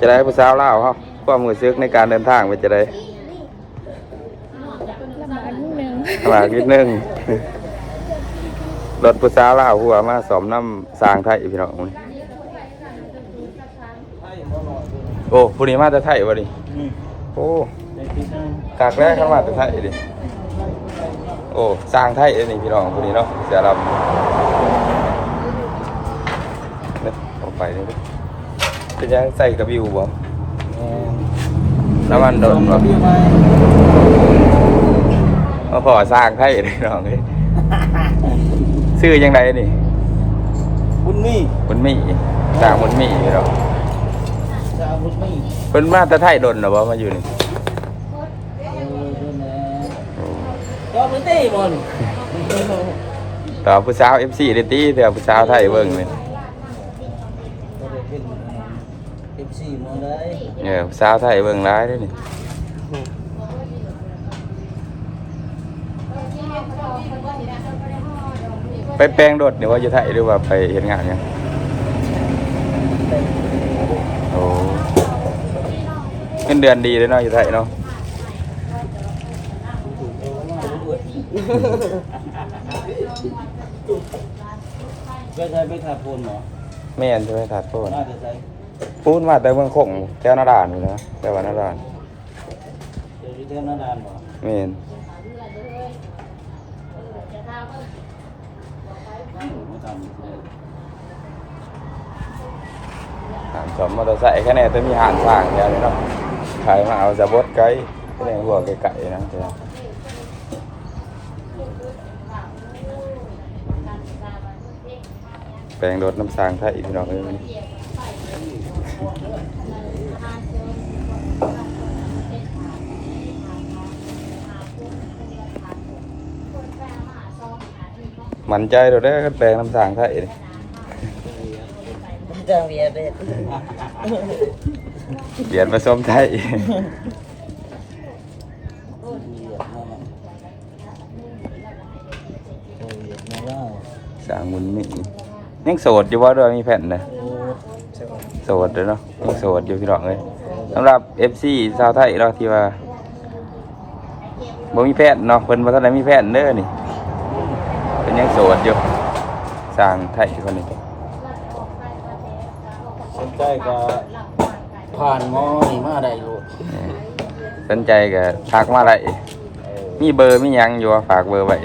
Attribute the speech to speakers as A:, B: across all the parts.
A: จะได้ผู้สาวเล่าวครับความมือซึกในการเดินทางไปจะได้
B: ลำบากนิดนึง
A: ลำบากนิดนึงรถผู้สาวเล่าวหัวมาสอมน้ำสร้างไทยพี่น้องมื้อนี้โอ้ผู้นี้มาแต่ไทยวะดิโอ้กากแรกเข้ามาแต่ไทยดิโอ้สร้างไทยเลยนี่พี่น้องผู้นี้เนาะเสียลำเนี่ยออกไปนี่ดิ เป็นยังใส่กระบิวบ่น้ำมันโดนบ่มาพอสร้างให้เลยน้องเอ้ยซื้อยังไงนี่
C: บุญมี
A: บุญมีสร้างบุญมีพี่น้อง
C: ชาวบุญมี
A: เพิ่นมาแต่ไทยดนหรอบ่มาอยู่นี่
C: เออเดินแหน่จอมเลยตีบอล
A: ต่อผู้สาว FC ได้ตีแต่ผู้สาวไทยเบิ่งเลย
C: ก็ได้เป็น เอฟซีมาได้
A: เออผู้สาวไทยเบิ่งหลายเด้อนี่ไปแปลงรถนี่ว่าอยู่ไทยหรือว่าไปเฮ็ดงานหยังโอ้เงินเดือนดีเลยเนาะอยู่ไทยเนาะ
C: ไปใช้ไปขับพลหมอ
A: แม่นใช่ไหมถาดโทษ
C: น่าจะใช้
A: พูดมาแต่เมืองคงแก้วนาดานนี่นะแก้วนาดาน
C: เดี๋ยวจะเท่านาดานหมอ
A: แม่น
C: มาทำเลย
A: หานสอมมอเตอร์ไซค์แค่นี้แต่มีหานสร้างอย่างนี้เนาะขายมาเอาสะบดไกลแค่นี้หัวไก่ๆนะเจ้าแปลงรถน้ำสร้างไทยพี่น้องเอ้ย มื้อนี้มันใจเราได้อกันแปลงน้ำสร้างไทยนี่
C: จังเบียดเลย
A: เปลี่ยนผสมไทยสร้างมุนมียังโสดอยู่ว่าด้วยมีแผ่นนะโสดเลยเนาะยังโสดอยู่พี่น้องเลยสำหรับ FC ชาวไทยเนาะที่ว่าบ่มีแพทย์เนาะเพิ่นบ่ทันได้มีแพทย์เด้อนี่เพิ่นยังโสดอยู่สร้างไทยคนนี้
C: สนใจก็ผ่านหมอนี่มาได้ลูก
A: เออสนใจก็ทักมาได้มีเบอร์มีหยังอยู่ว่าฝากเบอร์ไว้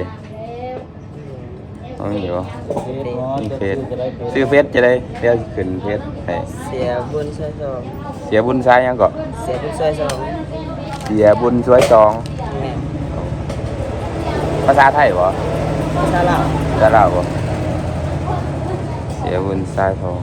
A: บ่มีอยู่
C: เฟซหมอ
A: มี
C: จะ
A: เฟซ
C: จะได้เฟซ
A: ซื้อเฟซจะได้เดี๋ยวขึ้นเฟซให้
D: เสียบุญช่วยสอง
A: เสียบุญซ้ายยังก็
D: เสียบุญช่วยสอง
A: เสียบุญช่วยจอง
D: แม่
A: ภาษาไทยบ่
D: ซาลา
A: ภาษาลาวบ่เสียบุญซ้ายทอง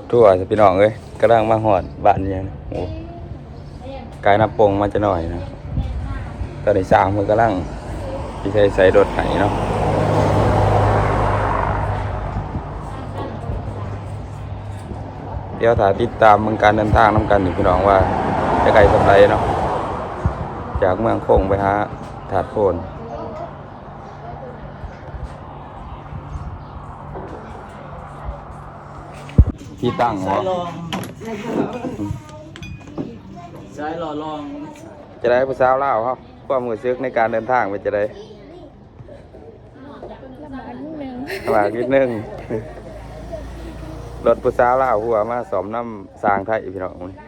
A: ถทั่วจะพี่น้องเอ้ยกำลังมาหอดบ้านเนี่ยนะโอ้ไกลนับปงมาจะหน่อยนะตอนนี้สร้างมือกำลังพี่ใช้ใส่รถไหนเนาะเดี๋ยวถ้าติดตามเมืองการเดินทางน้ำกันอยู่พี่น้องว่าจะไกลสักไรเนาะจากเมืองโค้งไปหาถาดโคน ที่ตั้ง
C: สา
A: เหร
C: ย
A: อ
C: ลองสายหล่อลอง
A: จะได้ผู้สาวเล่าวครับความมือซึกในการเดินทางไปจะได้
B: ลำบากนิดนึง
A: ลำบากนิดนึงรถผู้สาวเล่าวหัวมาสอมน้ำสร้างไทยพี่น้องมื้อนี้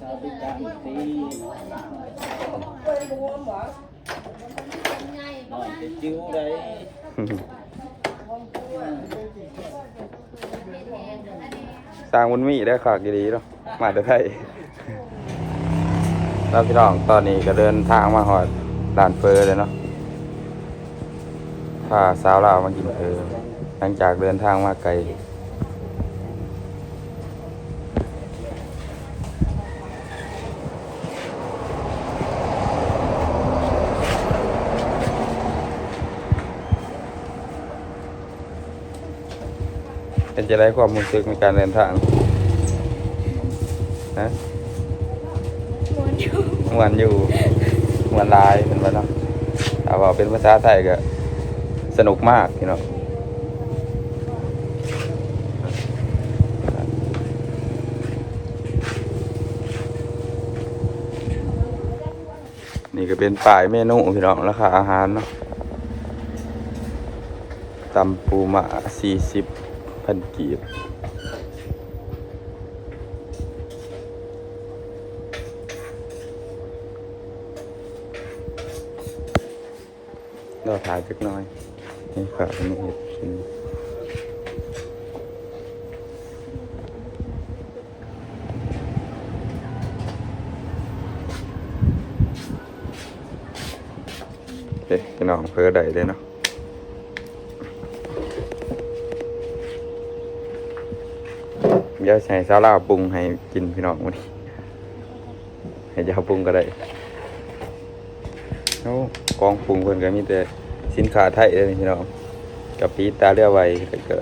C: สาวติดตามตีน้อย จิ้วได้
A: สร้างมันมีได้ขากดีๆเนาะมาแต่ไทยแล้วพี่น้องตอนนี้ก็เดินทางมาหอดด่านเฟอเลยเนาะพาสาวลาวมากินเฟอหลังจากเดินทางมาไกล เป็นจะได้ความรู้สึกในการเดินทางนะ
B: มวนอยู่
A: มวนอยู่มวนลายเป็นว่าเนาะถ้าว่าเป็นภาษาไทยก็สนุกมากพี่น้องนี่ก็เป็นป้ายเมนูพี่น้องราคาอาหารเนาะตำปูมาสี่สิบ พันกีบเราถ่ายจักน่อย นี่ค่ะเป็นเห็ดชิ้นเอ๊ะพี่น้องเพื่อใดเลยเนาะ เดี๋ยวใช้ซาลาปรุงให้กินพี่น้องวันนี้ให้เจ้าปรุงก็ได้โอ้กองปรุงเพิ่นก็มีแต่สินค้าไทยเลยพี่น้องกับปีตาเรือไวแล้วก็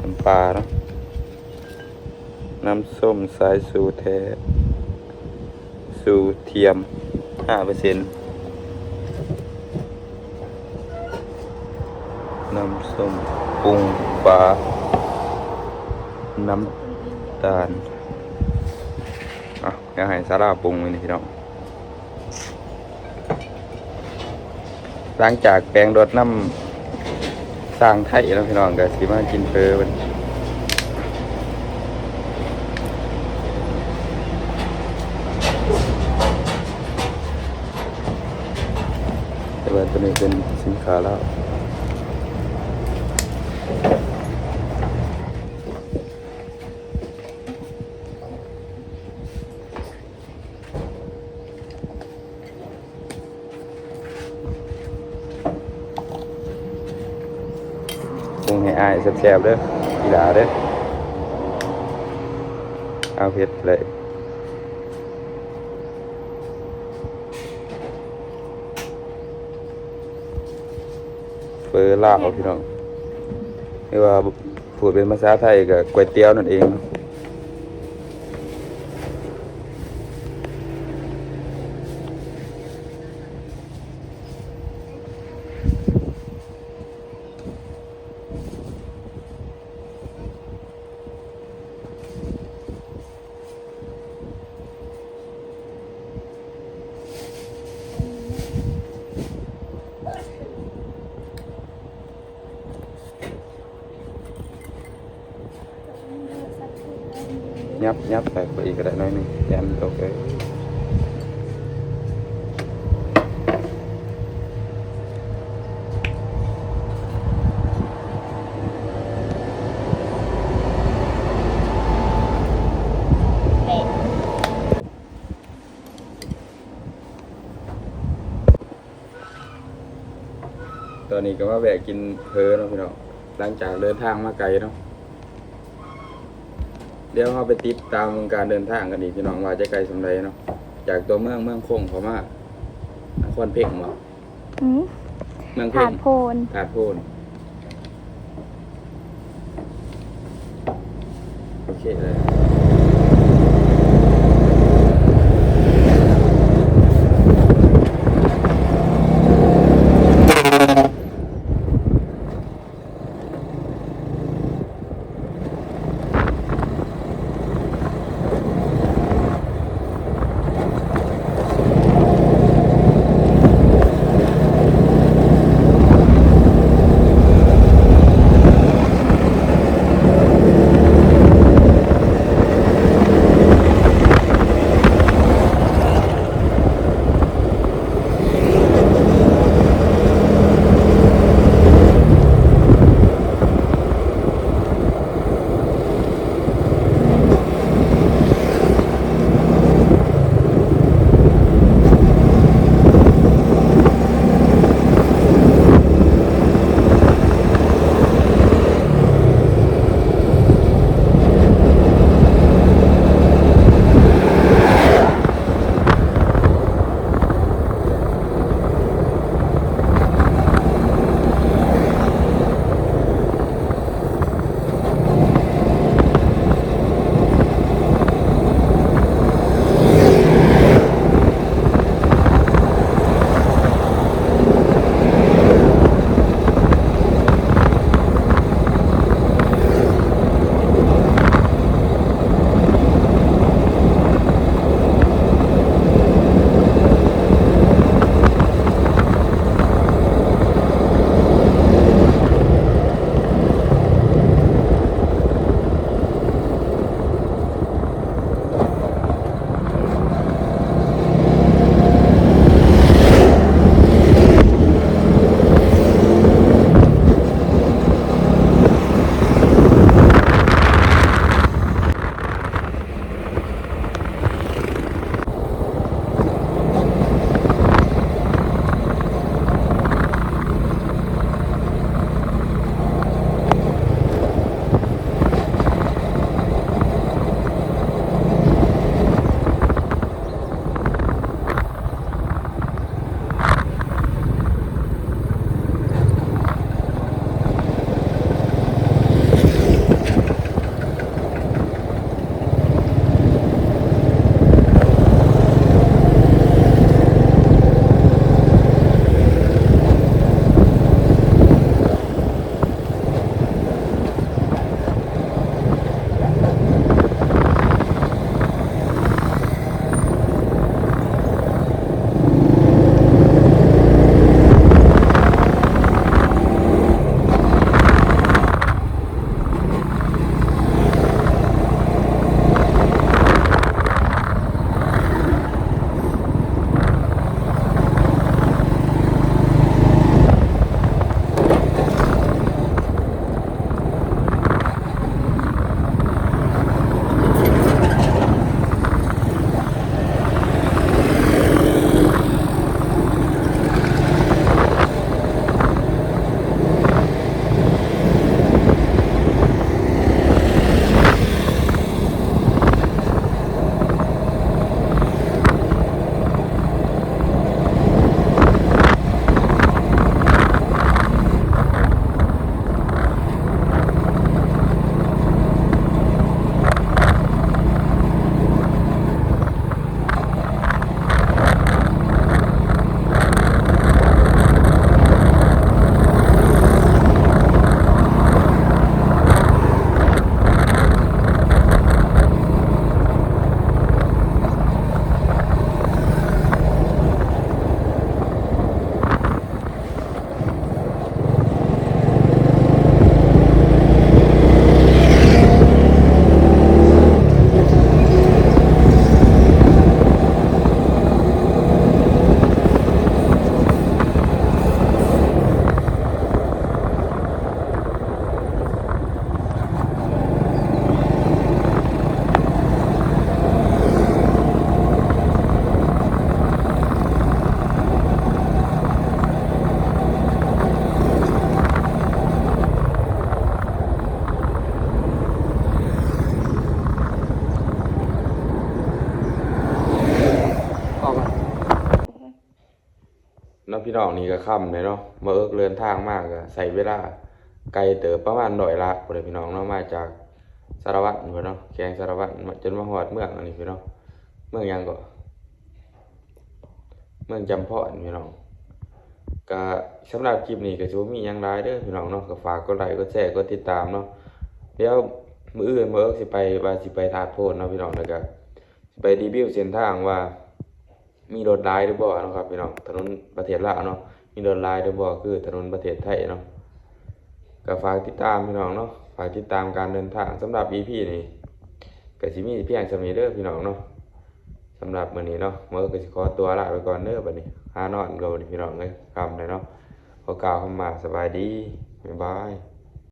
A: น้ำปลาเนาะน้ำส้มสายสูแท้สูเทียมห้าเปอร์เซ็นต์น้ำส้มปรุงปลา น้ำตาลอะเดี๋ยวให้ซาร่าปรุงไว้นี่พี่น้องหลังจากแปลงรถน้ำสร้างไทยแล้วพี่น้องก็สิมากินเพอมันแต่ว่าตัวนี้เป็นสินค้าแล้ว ปรุงให้อาย แซ่บๆเด้อกีฬาเด้อเอาเผ็ดเลยเฟอลาวพี่น้องไม่ว่าพูดเป็นภาษาไทยกับก๋วยเตี๋ยวนั่นเอง ยับยับไปไปอีกก็ได้หน้อยหนึงยันโอเคตอนนี้ก็มาแวะกินเพอเนาะพี่น้องหลังจากเดินทางมาไกลเนาะ เดี๋ยวเราไปติดตามการเดินทางกันอีกพี่น้องว่าจะไกลสำไรเนาะจากตัวเมืองเมืองคงเขามานครเพ่งบ่
B: หืม
A: เมือง
B: ถา
A: เพ่
B: ด
A: ง
B: โพน
A: ถาดโพนโอเคเลย นาะพี่น้องนี่ก็ค่ำเลยเนาะมาเอิกเดินทางมากก็ใส่เวลาไกลเติบประมาณ100ละพุ่นแหละพี่น้องเนาะมาจากสารวัตรเนาะแขวงสารวัตรจนมาฮอดเมืองอันนี้พี่น้องเมืองยังก็เมืองจำเพาะพี่น้องก็สำหรับคลิปนี้ก็สิบ่มียังหลายเด้อพี่น้องเนาะก็ฝากกดไลค์กดแชร์กดติดตามเนาะเดี๋ยวมื้ออื่นมือเอิกสิไปว่าสิไปทาดโพดเนาะพี่น้องแล้วก็ไปรีวิวเส้นทางว่า มีรถหลายหรือบ่เนาะครับพี่น้องถนนประเทศลาวเนาะมีรถหลายหรือบ่คือถนนประเทศไทยเนาะก็ฝากติดตามพี่น้องเนาะฝากติดตามการเดินทางสำหรับ EP นี้ก็สิมีเพียงส่านี้เด้อพี่น้องเนาะสำหรับมื้อนี้เนาะมื้อก็สิขอตัวลาไปก่อนเด้อบัดนี้หานอนก็บันี้พี่น้องเอ้ยคำเลยเนาะขอกล่าวคำมาสบายดีบ๊ายบาย